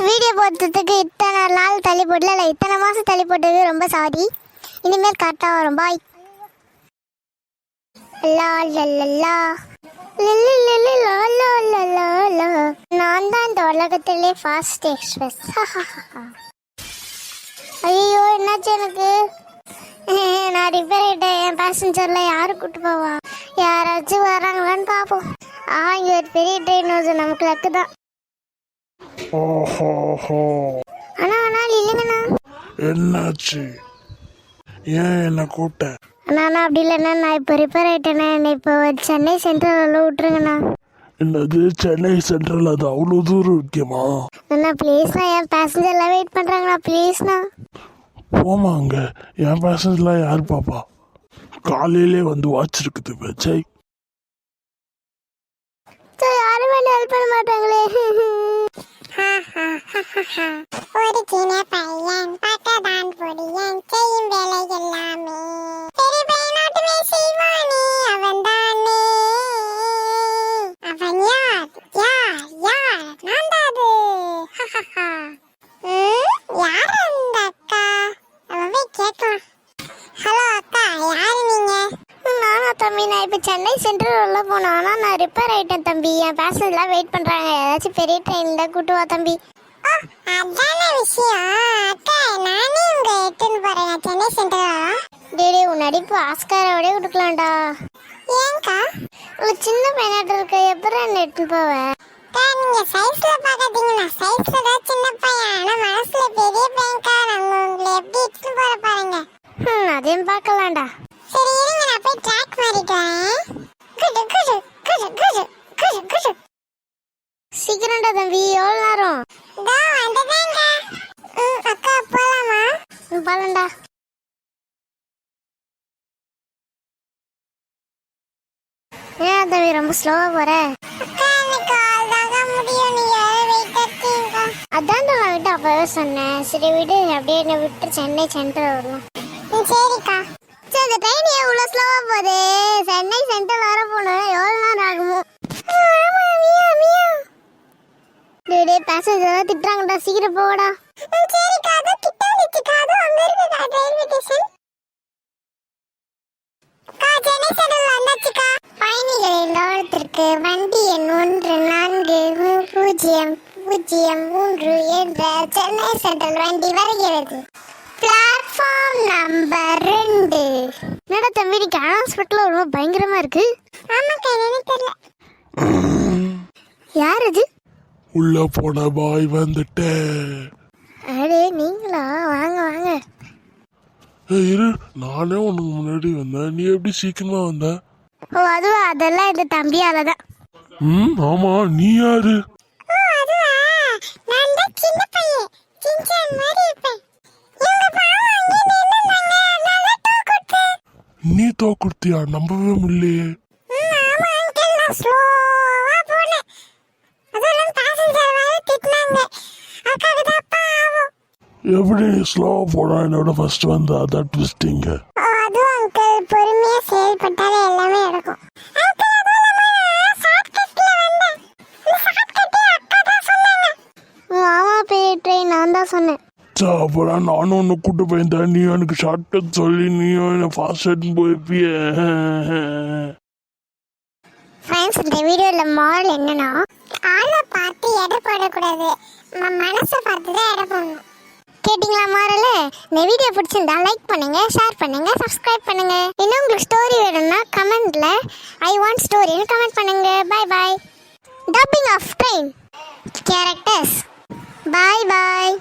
Video போட்டதுக்கு இத்தனை நாள் தள்ளி போடல. இல்லை இத்தனை மாதம் தள்ளி போட்டது ரொம்ப சாரி இனிமேல் கரெக்டாக வரும் பாய் லா நான் தான் இந்த உலகத்திலே ஃபாஸ்ட் எக்ஸ்பிரஸ் ஐயோ என்னாச்சு எனக்கு? நான் ரிப்பேர் ஆகிட்டேன் என் பேசஞ்சரில் யாரும் கூட்டு போவா? யாராச்சும் வராங்களான்னு பார்ப்போம் ஆ இங்கே ஒரு பெரிய ட்ரெயின் வருது. நமக்கு லக்கு தான். அண்ணா அண்ணா இல்லைங்கண்ணா என்னாச்சு? ஏன் என்ன கூப்பிட்ட? அண்ணா அண்ணா அப்படி இல்லைண்ணா நான் இப்போ ரிப்பேர் ஆகிட்டேண்ணே என்னை இப்போ சென்னை சென்ட்ரலில் விட்டுருங்கண்ணா என்னது? சென்னை சென்ட்ரல் அது அவ்வளோ தூரம் இருக்குமா அண்ணா ப்ளீஸ்ண்ணா என் பேசஞ்சர்லாம் வெயிட் பண்ணுறாங்கண்ணா ப்ளீஸ்ண்ணா போமா அங்க. என் பேசஞ்சர்லாம் யார் பாப்பா? காலையிலே வந்து வாட்ச் இருக்குது பச்சை யாரும் ஹெல்ப் பண்ண மாட்டாங்களே. ஒரு சின்ன பையன் பக்கதான் பொடியன் தம்பி நான் இப்போ சென்னை சென்ட்ரல் உள்ள போனோம். ஆனால் நான் ரிப்பேர் ஆகிட்டேன் தம்பி. என் பேசஞ்சர்லாம் வெயிட் பண்ணுறாங்க ஏதாச்சும் பெரிய ட்ரெயினில் கூட்டு வா தம்பி. அதான விஷயம். அக்கா நானே உங்க எட்டுன்னு போறேன். சென்னை சென்ட்ரலா டேடி உன் நடிப்பு ஆஸ்காரோடய கொடுக்கலாம்டா. ஏன்க்கா ஒரு சின்ன பையனாட்டு இருக்க. எப்படி நெட்டு போவேன் அக்கா, நீங்க சைஸ்ல பாக்காதீங்கன்னா சைஸ்ல தான் சின்ன பையன். ஆனா மனசுல பெரிய பையன்க்கா. நாங்க உங்களை எப்படி எடுத்துட்டு போற பாருங்க. ம் அதையும் பார்க்கலாம்டா. சீக்கிரம்டா தம்பி எவ்வளோ நேரம்? அக்கா போலாமா? ம், போகலாம்டா ஏன் தம்பி ரொம்ப வெயிட் எடுத்தீங்க அதான் நான் விட்டு அப்பவே சொன்னேன். சரி விடு அப்படியே என்னை விட்டு சென்னை சென்ட்ரல் வரலாம் ம், சரிக்கா. சரி இந்த ட்ரெயின் ஏன் இவ்வளோ ஸ்லோவாக போகுது? சென்னை சென்ட்ரல் வர போகணும் எவ்வளோ நேரம் ஆகுமோ? பேசஞ்சர் திட்டுறாங்கடா. சீக்கிரம் போடா அங்க ரயில்வே ஸ்டேஷன் சென்னை சென்ட்ரல் வந்தாச்சுக்கா வண்டி எண் ஒன்று நான்கு பூஜ்ஜியம் பூஜ்ஜியம் மூன்று என்ற சென்னை சென்ட்ரல் வண்டி வருகிறது. பிளாட்ஃபார்ம் நம்பர் தம்பி இன்னைக்கு அனௌன்ஸ்மெண்ட்ல ரொம்ப பயங்கரமா இருக்கு. ஆமாக்கா என்னன்னு தெரியல. யார் அது? உள்ள போன பாய் வந்துட்டேன் அடே நீங்களா? வாங்க வாங்க. ஏய், இரு. நானே உனக்கு முன்னாடி வந்தேன். நீ எப்படி சீக்கிரமா வந்த? ஓ அதுவா? அதெல்லாம் இந்த தம்பியால தான் ம் ஆமா. நீ யாரு ஓ அதுவா நான் தான் சின்ன பையன் சின்சான் மாதிரி இருப்பேன் இவங்க பாவம் அங்கே நின்னுந்தாங்க நல்லா டோ கொடுத்தேன் நீ தோ கொடுத்தியா? நம்பவே முடியலையே. ஸ்லோவா எப்படி ஸ்லோ போனா? என்னோட ஃபர்ஸ்ட் வந்து அதான் ட்விஸ்டிங்க அதுவும் அங்கிள் பொறுமையா செயல்பட்டாலே எல்லாமே நடக்கும் அங்கிள் அதுவும் நம்ம ஷார்ட்கட்ல வந்தேன் இந்த ஷார்ட்கட்டே அக்கா தான் சொன்னாங்க ஆமா பெரிய ட்ரெயின் நான் தான் சொன்னேன் சா அப்புறம் நானும் ஒன்று கூட்டு போயிருந்தேன். நீ எனக்கு ஷார்ட்கட் சொல்லி நீயும் என்ன ஃபாஸ்ட் எடுத்து போயிருப்பிய. ஃப்ரெண்ட்ஸ் இந்த வீடியோவில் மால் என்னன்னா ஆளை பார்த்து எடை போடக்கூடாது. நம்ம மனசை பார்த்து தான் எடை போடணும். கேட்டிங்களா மாறல இந்த வீடியோ பிடிச்சிருந்தா லைக் பண்ணுங்க ஷேர் பண்ணுங்க சப்ஸ்கிரைப் பண்ணுங்க. இன்னும் உங்களுக்கு ஸ்டோரி வேணும்னா கமெண்ட்ல ஐ வாண்ட் ஸ்டோரின்னு கமெண்ட் பண்ணுங்க. Bye bye dubbing of train characters bye bye